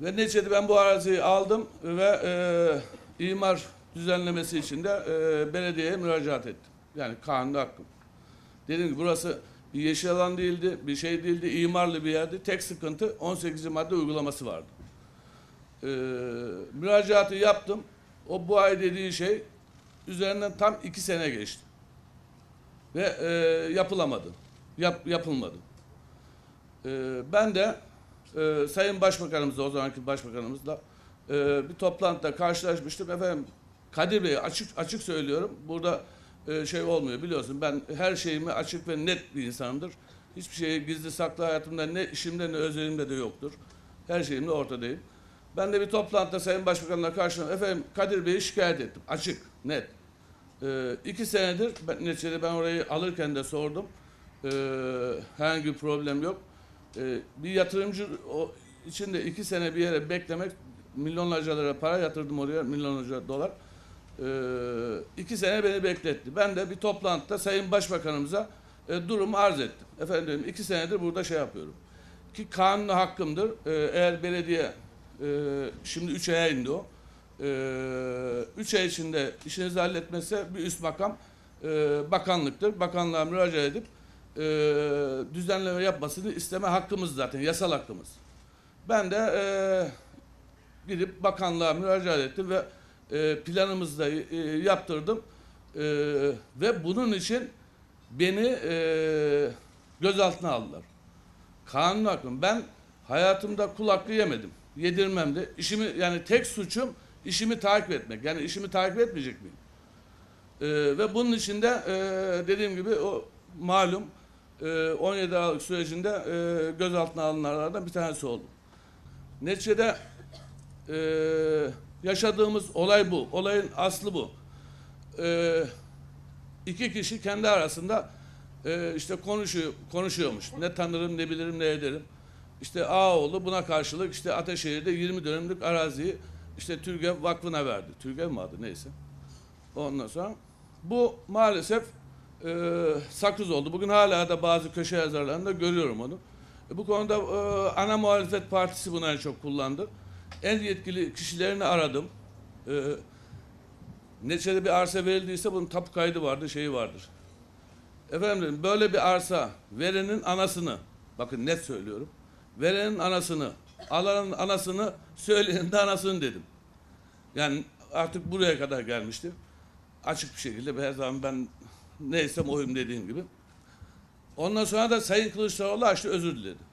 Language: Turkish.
Ve neticede ben bu araziyi aldım ve e, imar düzenlemesi için de e, belediyeye müracaat ettim. Yani kanunda hakkım. Dedim ki burası bir yeşil alan değildi, bir şey değildi, imarlı bir yerdi. Tek sıkıntı 18. madde uygulaması vardı. E, müracaatı yaptım. O bu ay dediği şey üzerinden tam iki sene geçti. Ve e, yapılamadı. Yap, yapılmadı. E, ben de e, Sayın Başbakanımızla, o zamanki Başbakanımızla e, bir toplantıda karşılaşmıştım. Efendim Kadir Bey açık açık söylüyorum. Burada e, şey olmuyor biliyorsun. Ben her şeyimi açık ve net bir insanımdır. Hiçbir şeyi gizli saklı hayatımda ne işimde ne özelimde de yoktur. Her şeyimde ortadayım. Ben de bir toplantıda Sayın Başbakan'la karşıladım. Efendim Kadir Bey'i şikayet ettim. Açık, net. E, iki senedir, ben, neticede ben orayı alırken de sordum. E, herhangi bir problem yok. E, bir yatırımcı o içinde iki sene bir yere beklemek milyonlarca lira para yatırdım oraya milyonlarca dolar. E, iki sene beni bekletti. Ben de bir toplantıda Sayın Başbakanımıza e, durumu arz ettim. Efendim iki senedir burada şey yapıyorum. Ki kanuni hakkımdır. E, eğer belediye e, şimdi üç aya indi o. E, üç ay içinde işinizi halletmezse bir üst makam e, bakanlıktır. Bakanlığa müracaat edip e, düzenleme yapmasını isteme hakkımız zaten, yasal hakkımız. Ben de e, gidip bakanlığa müracaat ettim ve e, planımızı da e, yaptırdım. E, ve bunun için beni e, gözaltına aldılar. Kanun hakkım. Ben hayatımda kul hakkı yemedim. Yedirmem de. İşimi yani tek suçum işimi takip etmek. Yani işimi takip etmeyecek miyim? Ee, ve bunun için de e, dediğim gibi o malum e, 17 Aralık sürecinde e, gözaltına alınanlardan bir tanesi oldum. Neticede e, yaşadığımız olay bu. Olayın aslı bu. E, iki kişi kendi arasında e, işte konuşuyor, konuşuyormuş. Ne tanırım, ne bilirim, ne ederim. İşte Ağaoğlu buna karşılık işte Ateşehir'de 20 dönümlük araziyi işte Türgev Vakfı'na verdi. Türgev mi adı neyse. Ondan sonra bu maalesef e, sakız oldu. Bugün hala da bazı köşe yazarlarında görüyorum onu. E, bu konuda e, ana muhalefet partisi bunu en çok kullandı. En yetkili kişilerini aradım. E, neticede bir arsa verildiyse bunun tapu kaydı vardır, şeyi vardır. Efendim dedim, böyle bir arsa verenin anasını, bakın net söylüyorum, verenin anasını, alanın anasını, söyleyenin de anasını dedim. Yani artık buraya kadar gelmişti. Açık bir şekilde her zaman ben neysem oyum dediğim gibi. Ondan sonra da Sayın Kılıçdaroğlu açtı özür diledi.